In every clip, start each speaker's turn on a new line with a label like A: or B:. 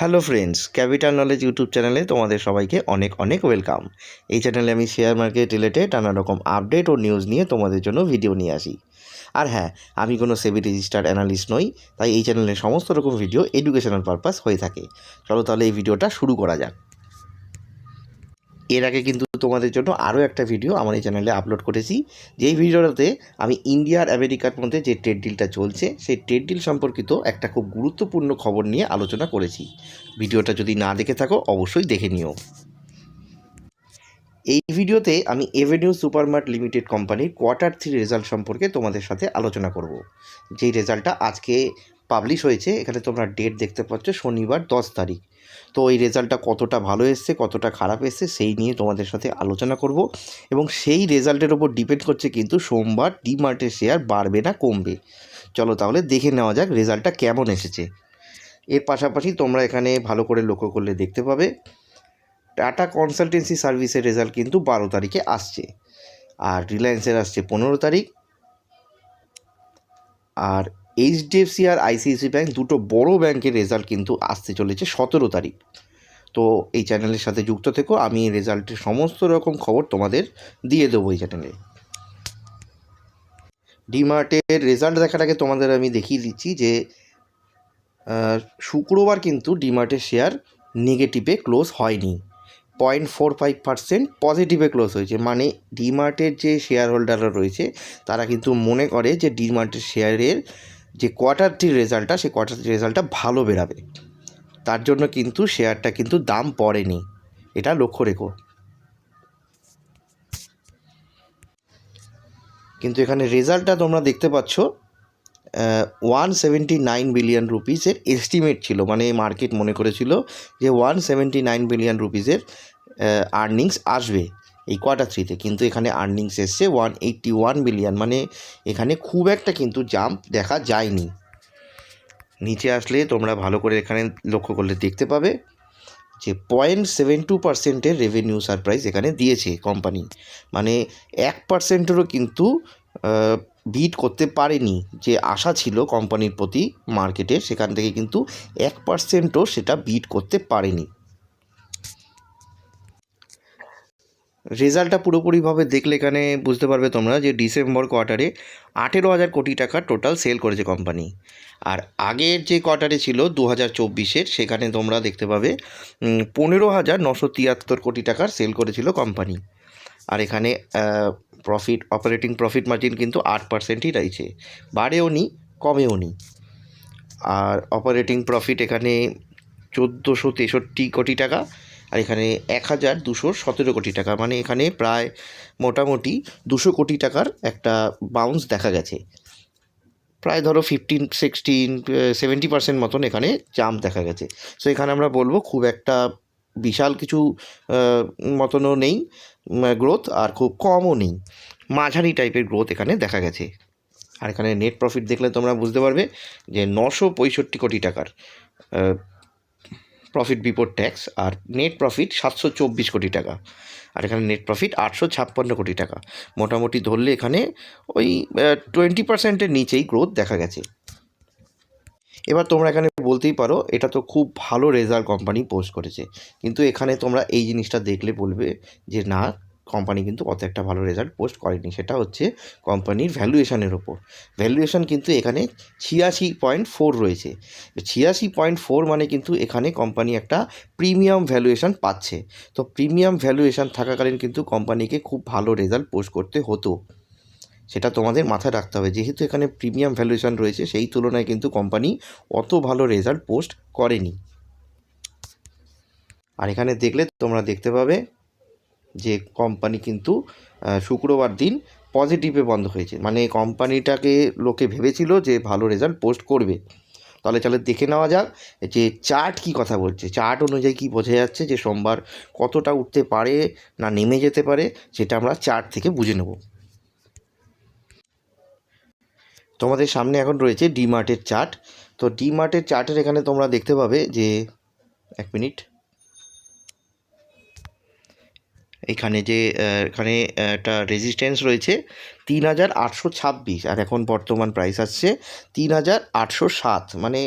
A: Hello friends, capital knowledge YouTube চ্যানেলে তোমাদের সবাইকে অনেক অনেক ওয়েলকাম। এই চ্যানেলে আমি শেয়ার মার্কেট রিলেটেড নানা রকম আপডেট ও নিউজ নিয়ে তোমাদের জন্য ভিডিও নিয়ে আসি। আর হ্যাঁ আমি কোনো সেবি রেজিস্টার্ড অ্যানালিস্ট নই, তাই এই চ্যানেলে সমস্ত রকম ভিডিও এডুকেশনাল পারপাস হয়ে থাকে। চলো তাহলে এই ভিডিওটা শুরু করা যাক। এর আগে কিন্তু তোমাদের জন্য আরও একটা ভিডিও আমার এই চ্যানেলে আপলোড করেছি। যেই ভিডিওটাতে আমি ইন্ডিয়া আর আমেরিকার মধ্যে যে ট্রেড ডিলটা চলছে, সেই ট্রেড ডিল সম্পর্কিত একটা খুব গুরুত্বপূর্ণ খবর নিয়ে আলোচনা করেছি। ভিডিওটা যদি না দেখে থাকো, অবশ্যই দেখে নিও। এই ভিডিওতে আমি এভিনিউ সুপারমার্ট লিমিটেড কোম্পানির কোয়ার্টার থ্রি রেজাল্ট সম্পর্কে তোমাদের সাথে আলোচনা করব। যেই রেজাল্টটা আজকে পাবলিশ হয়েছে, এখানে তোমরা ডেট দেখতে পাচ্ছ শনিবার দশ তারিখ। তো এই রেজাল্টটা কতটা ভালো এসছে, কতটা খারাপ এসছে, সেই নিয়ে তোমাদের সাথে আলোচনা করব। এবং সেই রেজাল্টের ওপর ডিপেন্ড করছে কিন্তু সোমবার ডিমার্টের শেয়ার বাড়বে না, কমবে। চলো তাহলে দেখে নেওয়া যাক রেজাল্টটা কেমন এসেছে। এর পাশাপাশি তোমরা এখানে ভালো করে লক্ষ্য করলে দেখতে পাবে টাটা কনসালটেন্সি সার্ভিসের রেজাল্ট কিন্তু বারো তারিখে আসছে। আর রিলায়েন্সের আসছে পনেরো তারিখ। আর এইচডিএফসি আর আইসিআইসি ব্যাঙ্ক দুটো বড় ব্যাংকের রেজাল্ট কিন্তু আসতে চলেছে সতেরো তারিখ। তো এই চ্যানেলের সাথে যুক্ত থেকো, আমি এই রেজাল্টের সমস্ত রকম খবর তোমাদের দিয়ে দেবো এই চ্যানেলে। ডিমার্টের রেজাল্ট দেখার আগে তোমাদের আমি দেখিয়ে দিচ্ছি যে শুক্রবার কিন্তু ডিমার্টের শেয়ার নেগেটিভে ক্লোজ হয়নি। পয়েন্ট ফোর ফাইভ পার্সেন্ট পজিটিভে ক্লোজ হয়েছে। মানে ডিমার্টের যে শেয়ার হোল্ডাররা রয়েছে, তারা কিন্তু মনে করে যে ডিমার্টের শেয়ারের যে কোয়ার্টারটির রেজাল্টটা সেই কোয়ার্টার থ্রি রেজাল্টটা ভালো বেরাবে। তার জন্য কিন্তু শেয়ারটা কিন্তু দাম পড়েনি। এটা লক্ষ্য রেখো। কিন্তু এখানে রেজাল্টটা তোমরা দেখতে পাচ্ছ ওয়ান সেভেন্টি নাইন বিলিয়ন রুপিসের এস্টিমেট ছিল। মানে মার্কেট মনে করেছিল যে ওয়ান সেভেন্টি নাইন বিলিয়ন রুপিসের আর্নিংস আসবে। এই কোয়ার্টার থ্রিতে কিন্তু এখানে আর্নিংস এসছে ওয়ান এইট্টি ওয়ান বিলিয়ন মানে এখানে খুব একটা কিন্তু জাম্প দেখা যায়নি। নিচে আসলে তোমরা ভালো করে এখানে লক্ষ্য করলে দেখতে পাবে যে পয়েন্ট সেভেন টু পার্সেন্টের রেভিনিউ সারপ্রাইজ এখানে দিয়েছে কোম্পানি মানে এক পার্সেন্টেরও কিন্তু বিট করতে পারেনি যে আশা ছিল কোম্পানির প্রতি মার্কেটে সেখান থেকে কিন্তু এক পার্সেন্টও সেটা বিট করতে পারেনি। রেজাল্টটা পুরোপুরিভাবে দেখলে এখানে বুঝতে পারবে তোমরা যে ডিসেম্বর কোয়ার্টারে আঠেরো হাজার কোটি টাকা টোটাল সেল করেছে কোম্পানি আর আগের যে কোয়ার্টারে ছিল দু হাজার চব্বিশের, সেখানে তোমরা দেখতে পাবে পনেরো হাজার নশো তিয়াত্তর কোটি টাকার সেল করেছিল কোম্পানি আর এখানে প্রফিট অপারেটিং প্রফিট মার্জিন কিন্তু আট পার্সেন্টই রয়েছে। বাড়েও নি, কমেও নি। আর অপারেটিং প্রফিট এখানে চোদ্দোশো তেষট্টি কোটি টাকা। আর এখানে এক হাজার দুশো সতেরো কোটি টাকা। মানে এখানে প্রায় মোটামুটি দুশো কোটি টাকার একটা বাউন্স দেখা গেছে। প্রায় ধরো ফিফটিন সিক্সটিন সেভেন্টি পার্সেন্ট মতন এখানে জাম্প দেখা গেছে। সো এখানে আমরা বলব খুব একটা বিশাল কিছু মতনও নেই গ্রোথ আর খুব কমও নেই। মাঝারি টাইপের গ্রোথ এখানে দেখা গেছে। আর এখানে নেট প্রফিট দেখলে তোমরা বুঝতে পারবে যে নশো পঁয়ষট্টি কোটি টাকার প্রফিট বিফোর ট্যাক্স আর নেট প্রফিট সাতশো চব্বিশ কোটি টাকা। আর এখানে নেট প্রফিট আটশো ছাপ্পান্ন কোটি টাকা। মোটামুটি ধরলে এখানে ওই টোয়েন্টি পার্সেন্টের নিচেই গ্রোথ দেখা গেছে। এবার তোমরা এখানে বলতেই পারো, এটা তো খুব ভালো রেজাল্ট কোম্পানি পোস্ট করেছে। কিন্তু এখানে তোমরা এই জিনিসটা দেখলে বলবে যে না কোম্পানি কিন্তু অত একটা ভালো রেজাল্ট পোস্ট করেনি। সেটা হচ্ছে কোম্পানির ভ্যালুয়েশনের ওপর ভ্যালুয়েশন কিন্তু এখানে ছিয়াশি পয়েন্ট ফোর রয়েছে। ছিয়াশি পয়েন্ট ফোর মানে কিন্তু এখানে কোম্পানি একটা প্রিমিয়াম ভ্যালুয়েশন পাচ্ছে। তো প্রিমিয়াম ভ্যালুয়েশন থাকাকালীন কিন্তু কোম্পানিকে খুব ভালো রেজাল্ট পোস্ট করতে হতো। সেটা তোমাদের মাথায় রাখতে হবে। যেহেতু এখানে প্রিমিয়াম ভ্যালুয়েশন রয়েছে, সেই তুলনায় কিন্তু কোম্পানি অত ভালো রেজাল্ট পোস্ট করেনি। আর এখানে দেখলে তোমরা দেখতে পাবে যে কোম্পানি কিন্তু শুক্রবার দিন পজিটিভে বন্ধ হয়েছে। মানে কোম্পানিটাকে লোকে ভেবেছিল যে ভালো রেজাল্ট পোস্ট করবে। তাহলে চলে দেখে নেওয়া যাক যে চার্ট কি কথা বলছে। চার্ট অনুযায়ী কি বোঝা যাচ্ছে যে সোমবার কতটা উঠতে পারে না নেমে যেতে পারে, সেটা আমরা চার্ট থেকে বুঝে নেব। তোমাদের সামনে এখন রয়েছে ডিমার্টের চার্ট তো ডিমার্টের চার্টের এখানে তোমরা দেখতে পাবে যে, এক মিনিট এখানে যে এখানে একটা রেজিস্ট্যান্স রয়েছে তিন হাজার আটশো ছাব্বিশ। আর এখন বর্তমান প্রাইস আসছে তিন হাজার আটশো সাত। মানে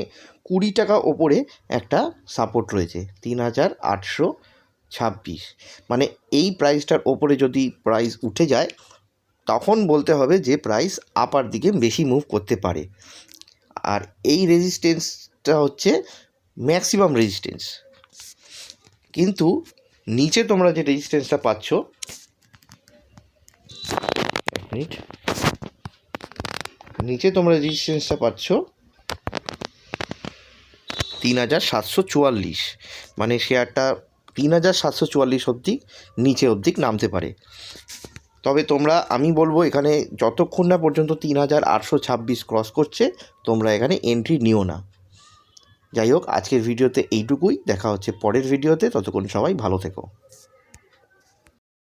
A: কুড়ি টাকা ওপরে একটা সাপোর্ট রয়েছে তিন হাজার আটশো ছাব্বিশ। মানে এই প্রাইসটার ওপরে যদি প্রাইস উঠে যায়, তখন বলতে হবে যে প্রাইস আপার দিকে বেশি মুভ করতে পারে। আর এই রেজিস্ট্যান্সটা হচ্ছে ম্যাক্সিমাম রেজিস্ট্যান্স কিন্তু নিচে তোমরা যে রেজিস্ট্যান্সটা পাচ্ছ মিনিট, নিচে তোমরা রেজিস্ট্যান্সটা পাচ্ছ, তিন হাজার সাতশো চুয়াল্লিশ মানে শেয়ারটা তিন হাজার সাতশো চুয়াল্লিশ অবধি নিচে অবধি নামতে পারে। তবে তোমরা, আমি বলব এখানে যতক্ষণ না পর্যন্ত তিন হাজার আটশো ছাব্বিশ ক্রস করছে, তোমরা এখানে এন্ট্রি নিও না। যাই হোক আজকের ভিডিওতে এইটুকুই। দেখা হচ্ছে পরের ভিডিওতে। ততক্ষণ সবাই ভালো থেকো।